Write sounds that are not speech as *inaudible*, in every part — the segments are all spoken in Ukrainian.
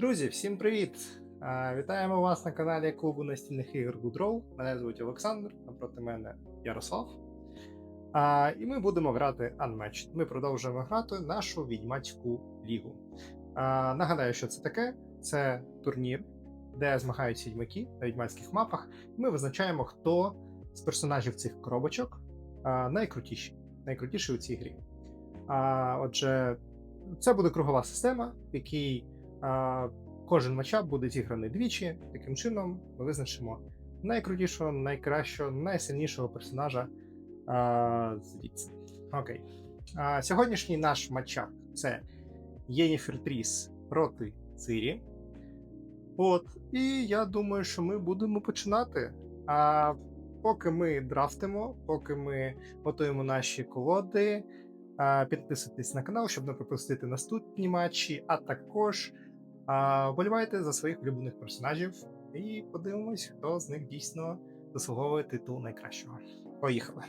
Друзі, всім привіт! Вітаємо вас на каналі клубу настільних ігор Good Roll. Мене звуть Олександр, напроти мене Ярослав. І ми будемо грати Unmatched. Ми продовжуємо грати нашу відьмацьку лігу. Нагадаю, що це таке: це турнір, де змагаються відьмаки на відьмацьких мапах. Ми визначаємо, хто з персонажів цих коробочок найкрутіший, найкрутіший у цій грі. Отже, це буде кругова система, в якій кожен матчап буде зіграний двічі. Таким чином ми визначимо найкрутішого, найкращого, найсильнішого персонажа звідси. Окей. Сьогоднішній наш матчап це Єніфер Тріс проти Цирі. От, і я думаю, що ми будемо починати. А поки ми драфтимо, поки ми готуємо наші колоди, Підписуйтесь на канал, щоб не пропустити наступні матчі, а також вболівайте за своїх улюблених персонажів і подивимось, хто з них дійсно заслуговує титул найкращого. Поїхали.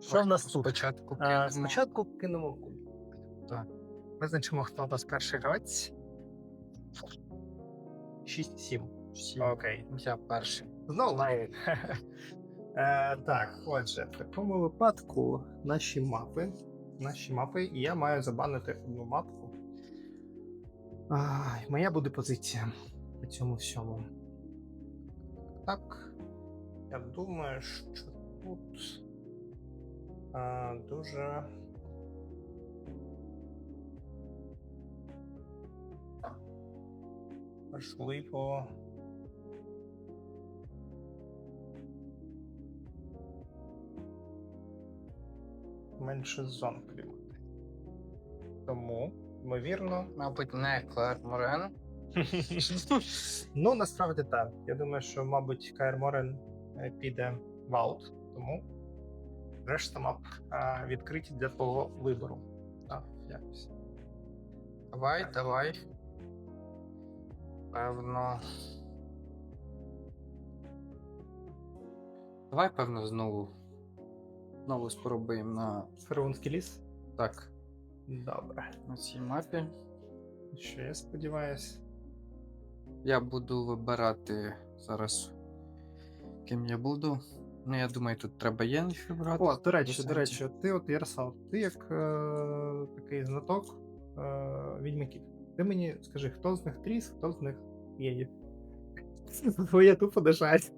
Що в нас тут? Спочатку А, кинемо. спочатку кинемо куль. Так. Визначимо, хто у нас перший гравець. 6-7. Всі. Окей. Я перший. Знову лайн. Е, так, отже, в такому випадку наші мапи. Наші мапи, і я маю забанити одну мапку. Ай, моя буде позиція по цьому всьому. Так. Я думаю, що тут а, дуже. Важливо. Менше зон клімати. Тому, ймовірно. Мабуть, не Клер Морен. *laughs* ну, насправді так. Я думаю, що, мабуть, Каєр Морен е, піде в аут, тому решта мап відкриті для твого вибору. Так, якось. Давай, давай. Певно. Давай, певно, знову. Знову спробуємо на. Феронський ліс. Так, Добре. на цій мапі. Що я сподіваюся. Я буду вибирати зараз. Ким я буду. Ну, я думаю, тут треба Єнфі брати. О, до речі, До речі, ти от Ярослав, ти як е, такий знаток е, відьмаків. Ти мені скажи, хто з них тріс, хто з них єдів. *laughs* Бо я тупо дишать.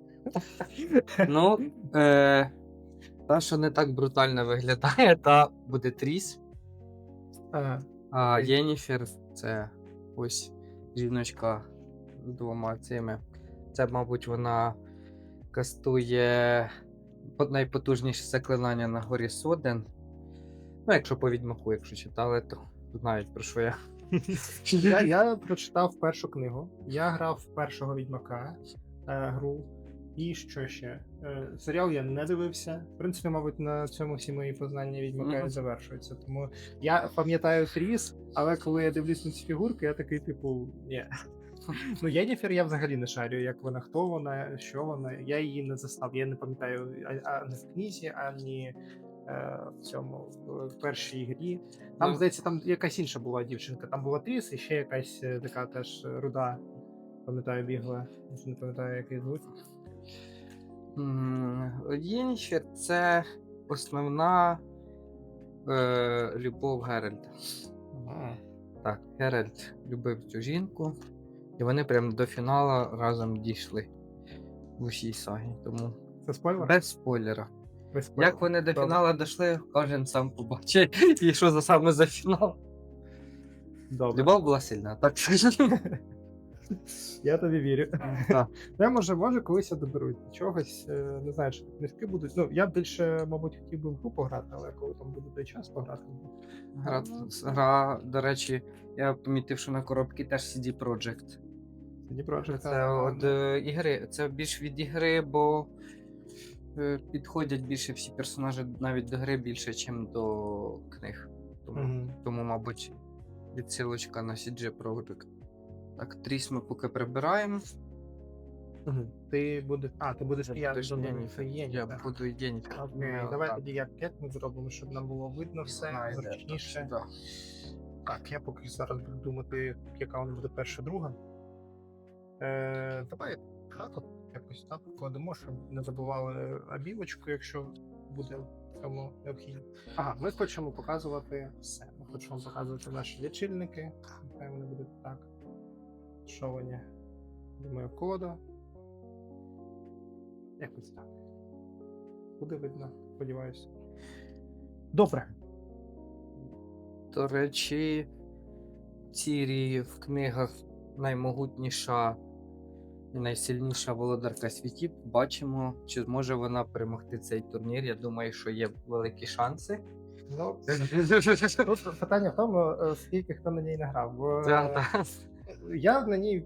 Ну, е, та, що не так брутально виглядає, та буде тріс. Ага. А Єніфер це ось жіночка з двома цими. Це, мабуть, вона кастує найпотужніше заклинання на горі Соден. Ну, якщо по відьмаку, якщо читали, то знають про що я. Я, я прочитав першу книгу. Я грав першого відьмака е, гру. І що ще? Е, серіал я не дивився. В принципі, мабуть, на цьому всі мої познання відьмака Мгм. завершуються. Тому я пам'ятаю Тріс, але коли я дивлюсь на ці фігурки, я такий, типу, ні. *laughs* Ну, Єніфер я взагалі не шарю, як вона, хто вона, що вона. Я її не застав. Я не пам'ятаю а, а, не в книзі, ані е, в цьому в першій грі. Там, Ну. здається, там якась інша була дівчинка. Там була Тріс і ще якась е, така теж е, руда. Пам'ятаю, бігла. Не пам'ятаю, як її звуть. Це основна е, любов Геральта. Так, Геральт любив цю жінку, і вони прям до фіналу разом дійшли в усій сагі. Тому Це спойлер? без спойлера. Без спойлера. Як вони до Добре. фіналу дійшли, кожен сам побачить, *laughs* і що за саме за фінал. Добре. Любов була сильна, так скажемо. *laughs* Я тобі вірю. Так. *laughs* Я може, може, колись я доберусь до чогось. е, Не знаю, чи книжки будуть. Ну, я більше, мабуть, хотів би в гру пограти, але коли там буде той час пограти. Гра, гра, до речі, я помітив, що на коробці теж CD Projekt. Project. Це от е, ігри, це більш від ігри, бо е, підходять більше всі персонажі навіть до гри більше, ніж до книг. Тому, Мгм. тому мабуть, відсилочка на CG Project. Так, тріс ми поки прибираємо. Мгм. Ти будеш. А, ти будеш Я я Єніфер. Я так. буду Єніфер. Окей, Ну, давай так. тоді як ми зробимо, щоб нам було видно все Знаю, де зручніше. да. Так, я поки зараз буду думати, яка вона буде перша, друга. Е, давай так, от якось так покладемо, щоб не забували обівочку, якщо буде в цьому необхідно. Ага, ми хочемо показувати все. Ми хочемо показувати наші лічильники. Нехай вони будуть так. Вони? Думаю, кода. Якось так. Буде видно, сподіваюся. Добре. До речі, Цірі в книгах наймогутніша і найсильніша володарка світів. Бачимо, чи зможе вона перемогти цей турнір. Я думаю, що є великі шанси. Ну, тут *laughs* питання в тому, е, скільки хто на ній не грав. Бо е. Я на ній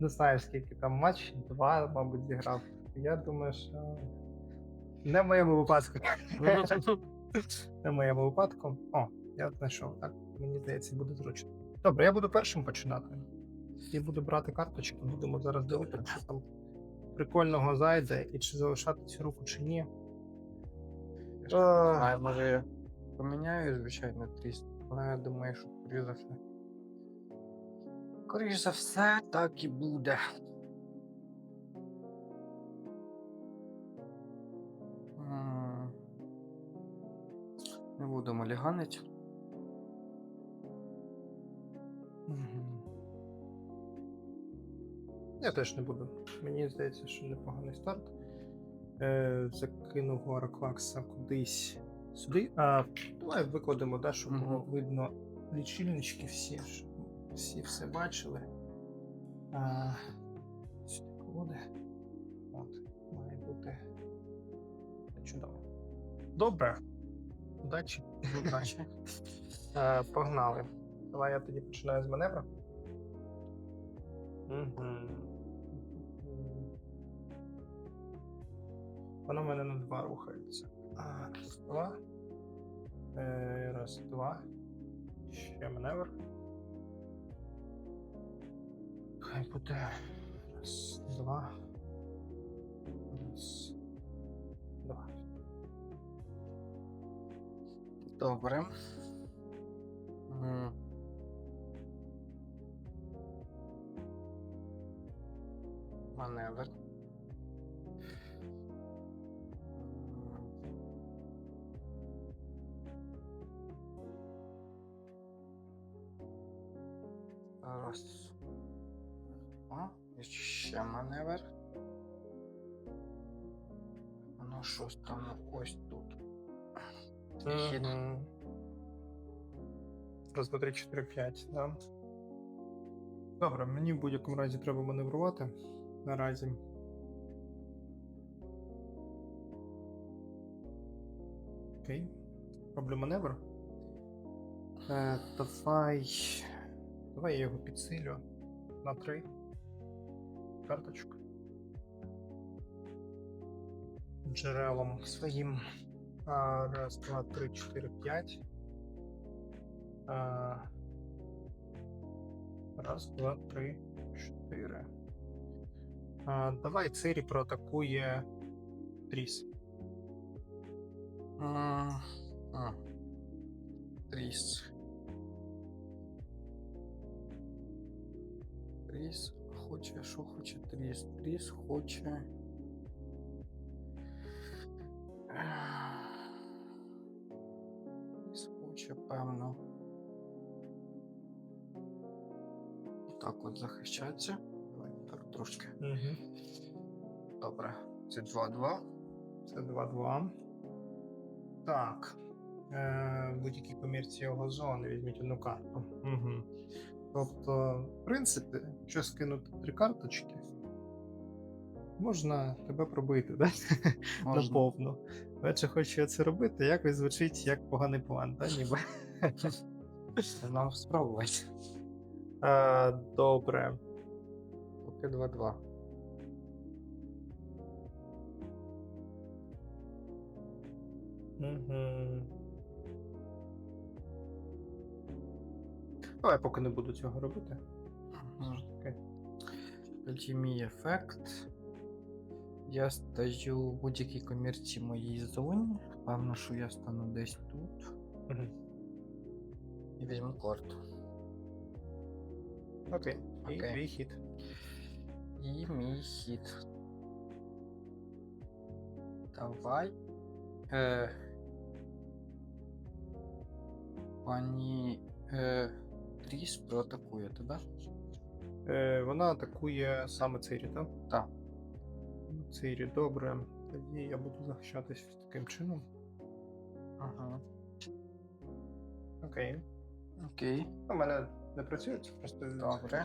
не знаю, скільки там матч, два, мабуть, зіграв. Я думаю, що не в моєму випадку. *laughs* Не в моєму випадку. О, я знайшов, так. Мені здається, буде зручно. Добре, я буду першим починати. І буду брати карточки, будемо зараз дивитися, що там прикольного зайде, і чи залишати цю руку, чи ні. Е, А, може, я поміняю, звичайно, тріс. Але я думаю, що скоріш за все. Скоріш за все, так і буде. Не будемо ліганить. Я теж не буду. Мені здається, що непоганий старт. Е, закинув Гуараклакса кудись сюди. А давай викладемо, да, щоб було видно лічильнички всі, всі все бачили. А, сюди колоди. От, має бути. Чудово. Добре. Удачі. Удачі. Е, погнали. Давай я тоді починаю з маневру. Угу. Воно в мене на два рухається. А, Раз, два. Е, раз, два. Ще маневр. Хай буде. Раз, два. Раз, два. Добре. Маневр. Раз. Ага, ще маневр. Ну, Воно щось там ось тут. Раз, два, три, чотири, п'ять, да. Добре, мені в будь-якому разі треба маневрувати наразі. Окей. Роблю маневр. Е, Давай. Давай я його підсилю на три. карточок джерелом своїм. А, раз, два, три, четыре, п'ять. А, раз, два, три, чотири. А, давай Цирі проатакує Тріс. Тріс. Тріс. Хоче, що хоче Тріс? Тріс хоче. Тріс хоче, певно. Так от захищатися. Давай так трошки. Угу. Добре. Це 2-2. Це 2-2. Так. Е, будь-якій комірці його зони візьміть одну карту. Угу. Тобто, в принципі, якщо скинути три карточки, можна тебе пробити, да? *laughs* Можна. наповну. Вече хочу я це робити, якось звучить як поганий план, да? *laughs* ніби. Нам спробувати. Е, добре. Поки 2-2. Угу. Давай поки не буду цього робити. Тоді ефект. Я стаю в будь-якій комірці моїй зоні. Певно, що я стану десь тут. І візьму карту. Окей. І Окей. твій хід. І мій хід. Давай. Е, пані е, Тріс проатакує тебе. Е, вона атакує саме Цирі, так? Так. Цирі, добре. Тоді я буду захищатись таким чином. Ага. Окей. Окей. У мене не працює, це просто. Добре.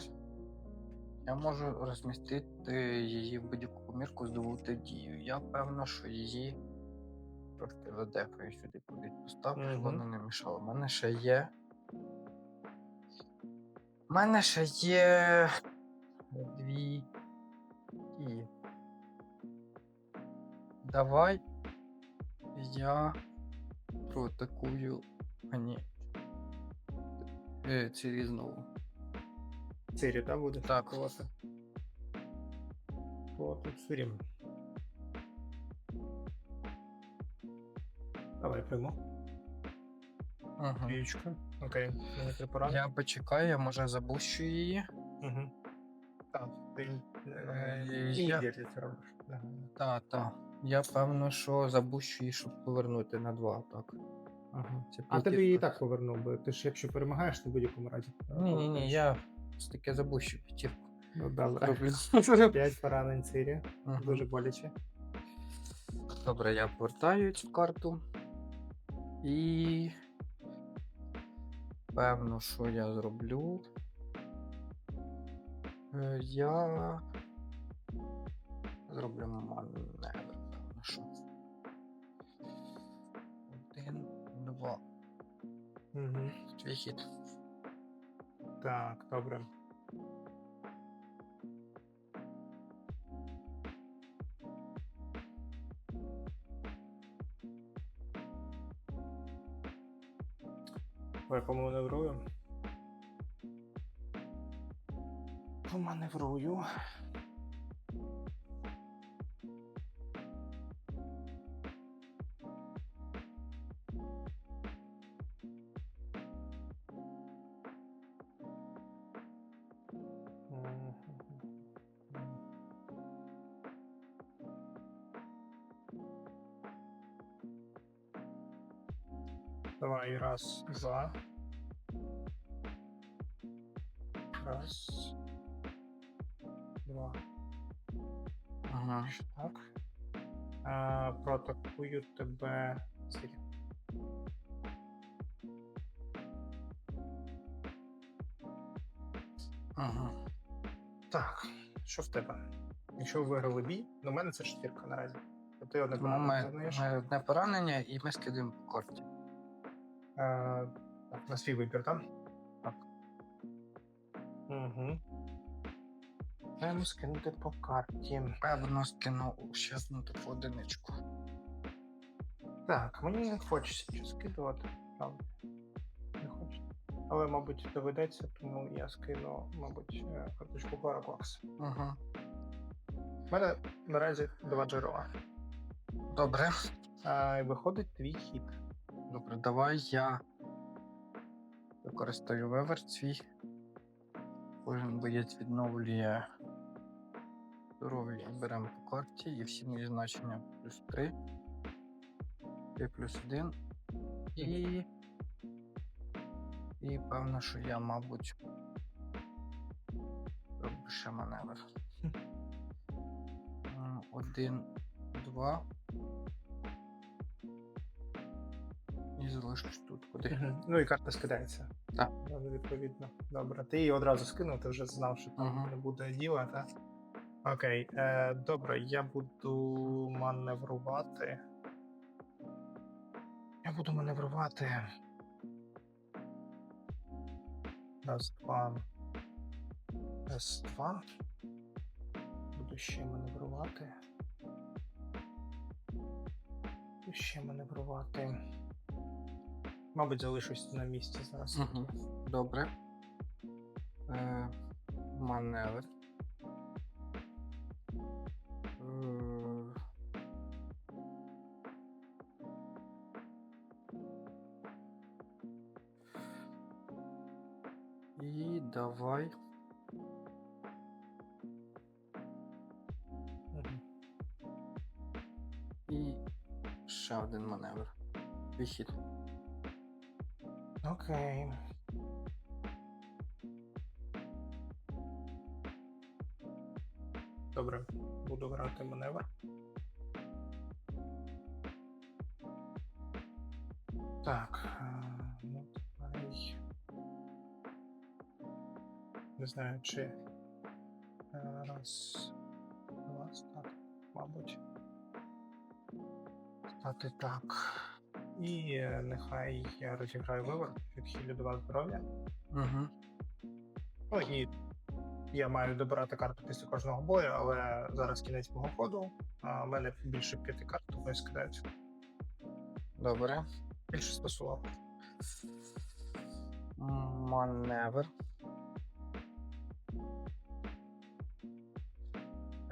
Я можу розмістити її в будь-яку комірку здобути дію. Я певно, що її трошки задефаю сюди кудись поставлю, щоб Мгм. вона не мішала. У мене ще є. У мене ще є дві дії. Давай я проатакую. А ні. Е, Цілі знову. Цирі, так, буде? Так. атакувати? По тут Цирі. Давай прийму. Ага. Двічка. Окей. Мені три поради. Я почекаю, я може забущу її. Угу. Так, ти Е, е, я- це робиш. Ага. Та, та. Я певно, що забущу її, щоб повернути на два, так. Ага. Це А тобі п'ятірка. і так повернув би. Ти ж якщо перемагаєш, то в будь-якому разі. Ні, ні, ні, я таке забущу п'ятірку. Ну, добре. *laughs* П'ять поранень Цирі. Мгм. Дуже боляче. Добре, я повертаю цю карту. І. Певно, що я зроблю. Е, Я зроблю маневр, певно, що. Один, два. Угу. Твій хід. Так, добре. Давай поманеврую. Поманеврую. Раз, два. Раз. Два. Ага. Так. А, проатакую тебе. Ага. Так, що в тебе? Якщо ви виграли бій, до мене це четвірка наразі. То ти одне Ми, поранення ми одне поранення і ми скидаємо по карті. Е, так, на свій вибір, так? Так. Угу. Маємо скинути по карті. Певно, скину ще одну таку одиничку. Так, мені не хочеться нічого скидувати, правда. Не хочеться. Але, мабуть, доведеться, тому я скину, мабуть, е, карточку Горакокс. Ага. У мене наразі два джерела. Добре. А, виходить твій хід. Добре, давай я використаю веверт свій. Кожен боєць відновлює здоров'я. Беремо по карті і всі мої значення плюс 3. 3 плюс 1. І. І певно, що я, мабуть, роблю ще маневр. *laughs* Один, два. І залишусь тут куди. Мгм. Ну і карта скидається. Так. Ну, Відповідно. Добре. Ти її одразу скинув, ти вже знав, що там Мгм. не буде діла, так? Окей. Е, добре, я буду маневрувати. Я буду маневрувати. Раз, два. Раз, два. Буду ще маневрувати. Буду ще маневрувати. Мабуть, залишусь на місці зараз. Угу. Добре. Е, маневр. Е, І давай Мгм. І ще один маневр. Вихід. Так. е, Ну. Не знаю, чи. е, Раз. Два, стати, мабуть. Стати так. І е, нехай я розіграю вивод, відхилю два здоров'я. Угу. Ну і я маю добирати карту після кожного бою, але зараз кінець мого ходу. В мене більше п'яти карт, тому я скидаються. Добре. Більше спасував. Маневр.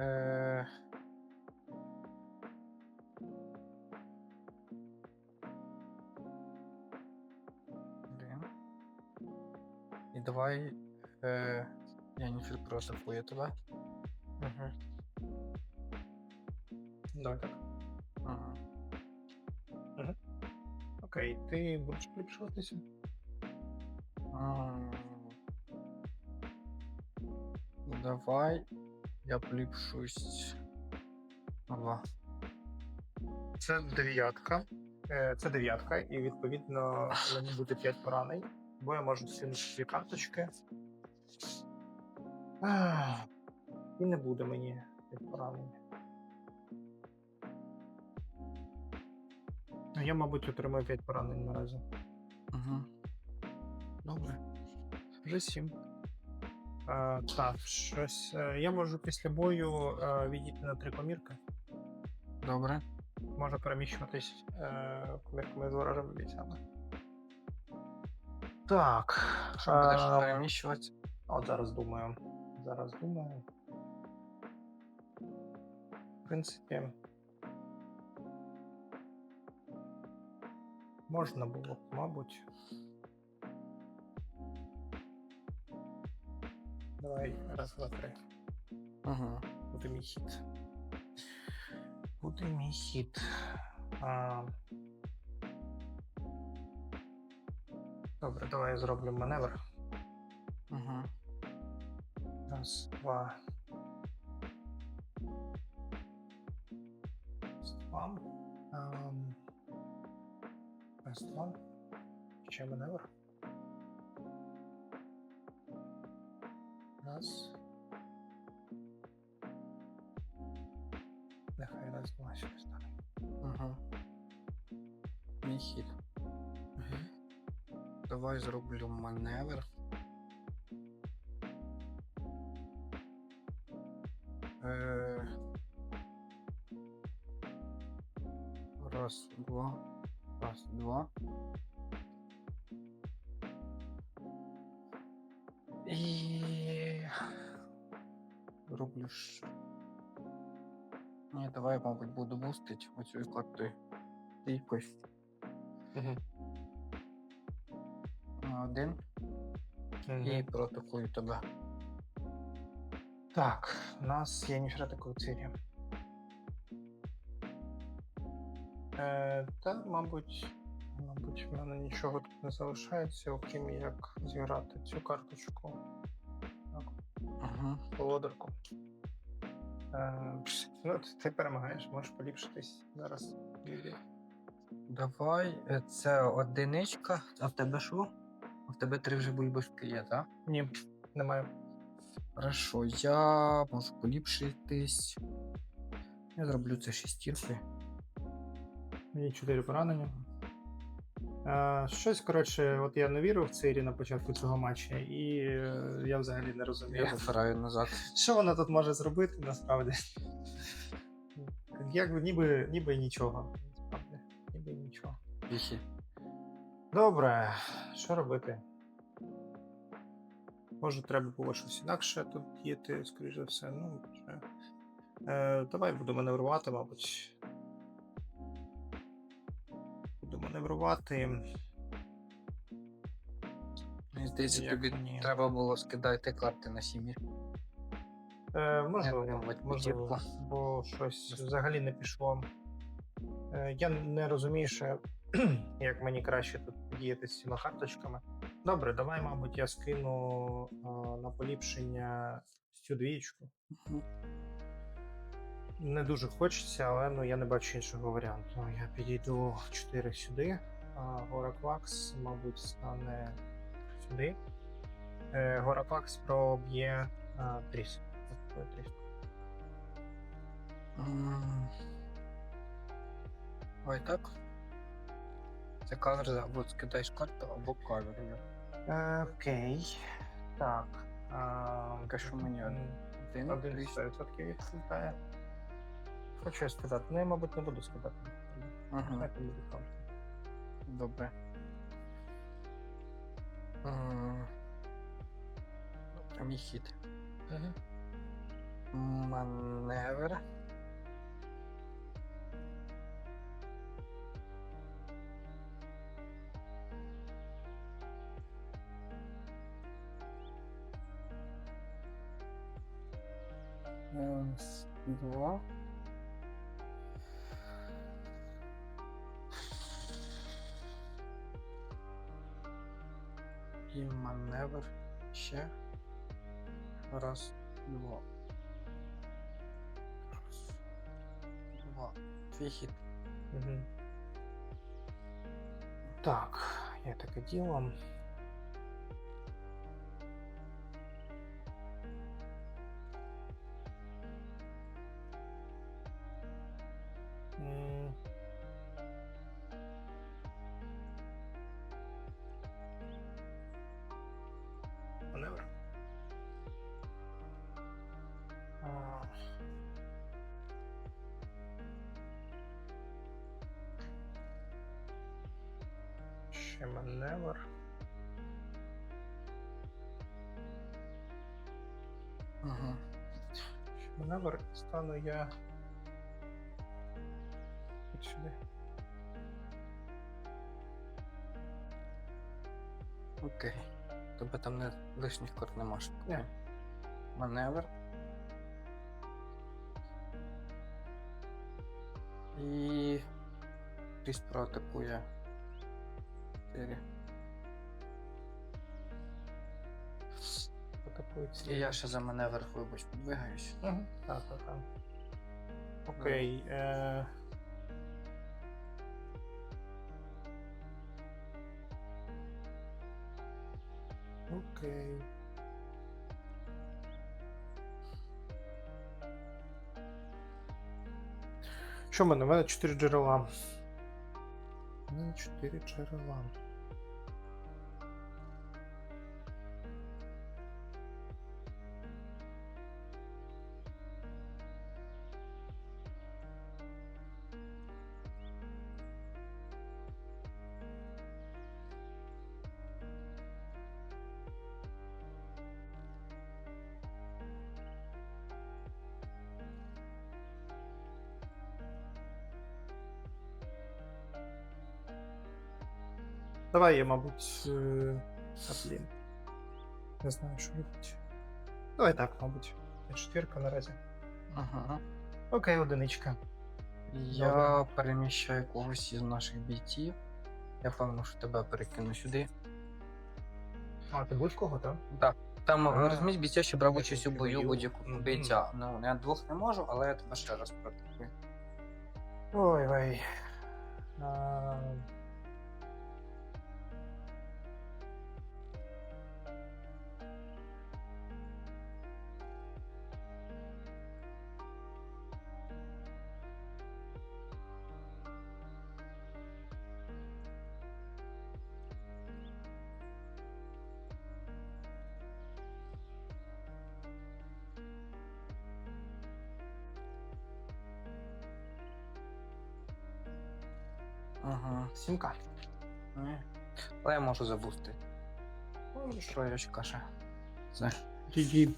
Е... Блін. І давай. Е... Я не проатакую тебе. Угу. Давай так. Ага. Окей, ти будеш поліпшуватися? М. Давай я поліпшусь два. Це дев'ятка. Е, Це дев'ятка, і відповідно мені буде 5 поранень, бо я можу скинути дві карточки. І не буде мені 5 поранень. Я, мабуть, отримаю 5 поранень наразі. Угу. Добре. Вже сім. А, так, щось. е, Я можу після бою е, відійти на три комірки. Добре. Можу переміщуватись е, комірками з ворожими бійцями. Так. Що будеш а, переміщувати? От зараз думаю. Зараз думаю. В принципі. можна було, б, мабуть. Давай, раз, два, три. Ага. Буде мій хід. Буде мій хід. А... Добре, давай зроблю маневр. Ага. Раз, два. Раз, два. Um... С2. Ще маневр. Нас. Нехай раз два щось далі. Ага. Мій хід. Угу. Давай зроблю маневр. Е... Раз, два. Два. І роблю ж. Ні, давай, мабуть, буду бустить оцю картою. Стійкость. Угу. Один і протокую тебе. Так, у нас є ніфрати цирі. Е, та, мабуть, мабуть, в мене нічого тут не залишається, окрім як зіграти цю карточку. Так, Угу. володарку. Е, ну, ти- перемагаєш, можеш поліпшитись зараз. Давай, е, це одиничка. А в тебе що? А в тебе три вже бульбашки є, так? Ні, немає. Хорошо, я можу поліпшитись. Я зроблю це шестіркою. Мені 4 поранення. Е, щось, коротше, от я не вірив в Цирі на початку цього матча, і е, я взагалі не розумію. Я вибираю назад. Що вона тут може зробити насправді? Як ніби, ніби нічого. Насправді. Ніби нічого. Віхі. Добре, що робити? Може, треба було щось інакше тут діяти, скоріш за все. Ну. Е, давай буду маневрувати, мабуть. Буду маневрувати. Мені здається, тобі ні. треба було скидати карти на сім'ї. Е, можливо, можливо, бо щось взагалі не пішло. Е, я не розумію, ще, *clears throat* як мені краще тут діяти з цими карточками. Добре, давай, мабуть, я скину а, на поліпшення цю двічку. Мгм. Не дуже хочеться, але ну, я не бачу іншого варіанту. Я підійду 4 сюди. А, Гораквакс, мабуть, стане сюди. Е, Гораквакс проб'є тріс. Такий тріс. Ой, так. Це каверза, або скидаєш карту, або каверзу. Е, Окей. Так. Що мені Один, Один тріс. 100% відсвітає. Хочу я скидати. Ну, я, мабуть, не буду скидати. Ага, добре. Добре, мій хід. Маневр. Раз, два. І маневр ще. Раз, два. Раз, два. Твій хід. Угу. Так, я таке діло. М. Ще маневр. Ага. Ще стану я. Сюди. Окей. Тебе там не лишніх карт нема Ні. Маневр. І Кріс проатакує. 4. Атакується. І я ще за маневр, вибач, подвигаюсь. Угу. Так, так, так. Окей. Е... Окей. Що в мене? У мене 4 джерела. 4 джерела. Я, мабуть. е, А, блін. Не знаю, що робити. Давай так, мабуть. Четвірка наразі. Ага. Окей, одиничка. Я Добре. переміщаю когось із наших бійців. Я певно, що тебе перекину сюди. А, ти будь-кого, так? Так. Там А, розумієш, бійця, що брав участь у бою будь-якого бійця. Ну, я двох не можу, але я тебе ще раз протикую. Ой. А... Сімка. Ні. Але я можу забути. Троєчка ще. Це. GG.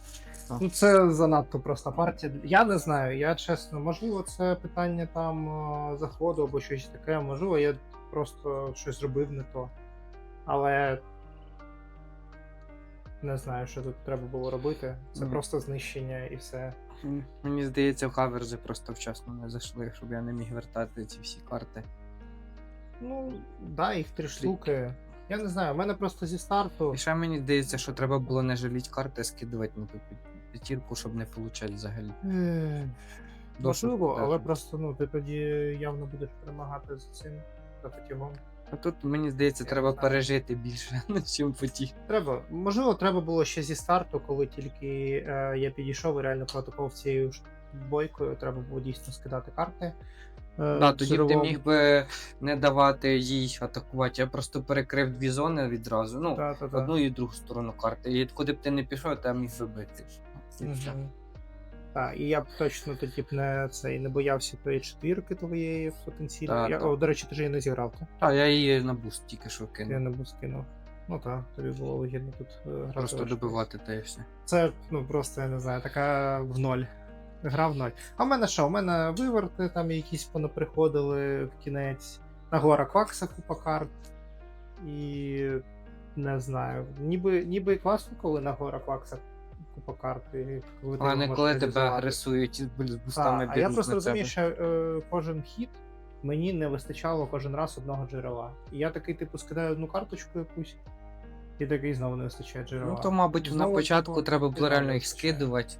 Ну. Це занадто проста партія. Я не знаю, я чесно, можливо, це питання там е, заходу або щось таке. Можливо, я просто щось робив не то. Але не знаю, що тут треба було робити. Це Ні. просто знищення і все. Мені здається, в хаверзи просто вчасно не зайшли, щоб я не міг вертати ці всі карти. Ну, да, їх три штуки. Я не знаю, в мене просто зі старту. І ще мені здається, що треба було не жаліть карти, а скидувати на ту п'ятірку, щоб не получати взагалі. Е, Можливо, але просто ну, ти тоді явно будеш перемагати з цим за фатігом. А тут, мені здається, треба пережити більше, *laughs* чим потім. Треба. Можливо, треба було ще зі старту, коли тільки е, я підійшов і реально протокол цією бойкою, треба було дійсно скидати карти. Е, Да, тоді б ти міг би не давати їй атакувати. Я просто перекрив дві зони відразу. Ну, Та, та, та. одну і другу сторону карти. І куди б ти не пішов, там міг вибити. І все. Так, і я б точно тоді б не цей не боявся тої четвірки твоєї потенційно. Так, я, так. О, до речі, ти ж її не зіграв, так? А, я її на буст тільки що Я кинув. не був скинув. Ну так, тобі було вигідно тут е, грати. Просто важко. добивати та і все. Це ну просто я не знаю, така в ноль. Гра в ноль. А в мене що? У мене виверти там якісь понаприходили в кінець. На гора Квакса купа карт. І не знаю. Ніби, ніби класно, коли на гора Квакса купа карт. І коли Але не коли тебе агресують з бустами а я просто розумію, що е, кожен хід мені не вистачало кожен раз одного джерела. І я такий, типу, скидаю одну карточку якусь, і такий знову не вистачає джерела. Ну то, мабуть, на початку типу, треба було реально їх скидувати.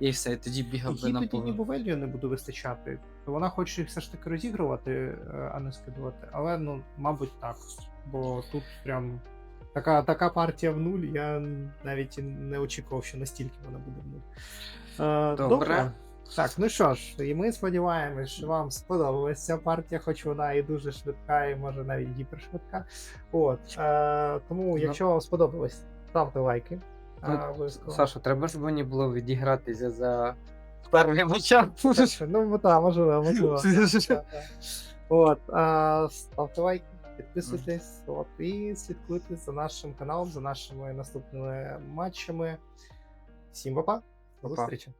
І все, і тоді бігав би на тоді поле. ніби велію не буду вистачати. То вона хоче їх все ж таки розігрувати, е, а не скидувати. Але ну, мабуть, так. Бо тут прям така, така партія в нуль, я навіть і не очікував, що настільки вона буде в нуль. Е, Добре. Так, ну що ж, і ми сподіваємось, що вам сподобалася ця партія, хоч вона і дуже швидка, і може навіть гіпершвидка. От. Е, тому, Ну. якщо вам сподобалось, ставте лайки. Обов'язково. Саша, треба ж мені було відігратися за перший матчап. Ну, так, можливо, *laughs* можливо. От, а, ставте лайки, підписуйтесь, от, і слідкуйте за нашим каналом, за нашими наступними матчами. Всім па-па, до Па-па. зустрічі.